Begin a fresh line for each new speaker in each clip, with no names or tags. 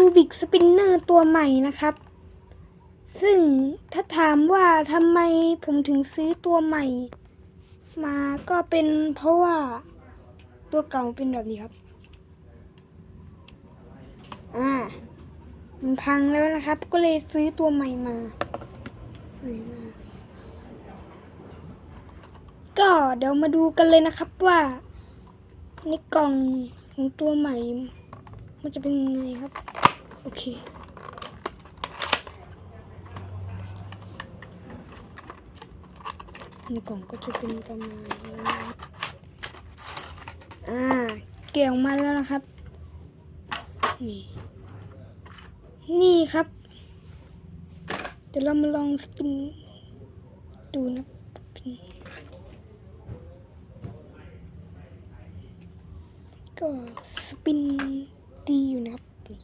รูบิกสปินเนอร์ตัวใหม่นะครับ ซึ่งถ้าถามว่าทำไมผมถึงซื้อตัวใหม่ มาก็เป็นเพราะว่าตัวเก่าเป็นแบบนี้ครับ อ่า มันพังแล้วนะครับ ก็เลยซื้อตัวใหม่มาเอ้ยมา ก็เดี๋ยวมาดูกันเลยนะครับว่าในกล่องของตัวใหม่ มันจะเป็นยังไงครับ โอเคในกล่องก็จะเป็นประมาณนี้นะครับอ่าเกี่ยวมาแล้วนะครับ นี่ นี่ครับ เดี๋ยวเรามาลองสปินดูนะเป็นก็สปินดีอยู่นะครับนี่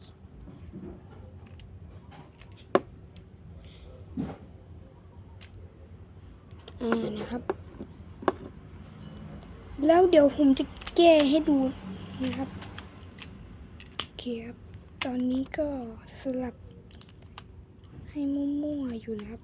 อ่านะครับ แล้วเดี๋ยวผมจะแก้ให้ดูนะครับโอเคครับ ตอนนี้ก็สลับให้มั่วๆอยู่นะครับ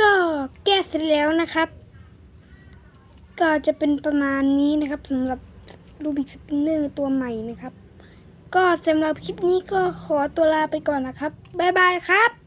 ก็แก้เสร็จแล้วนะครับ ก็จะเป็นประมาณนี้นะครับสำหรับรูบิกสปินเนอร์ตัวใหม่นะครับ ก็สำหรับคลิปนี้ก็ขอตัวลาไปก่อนนะครับ บ๊ายบายครับ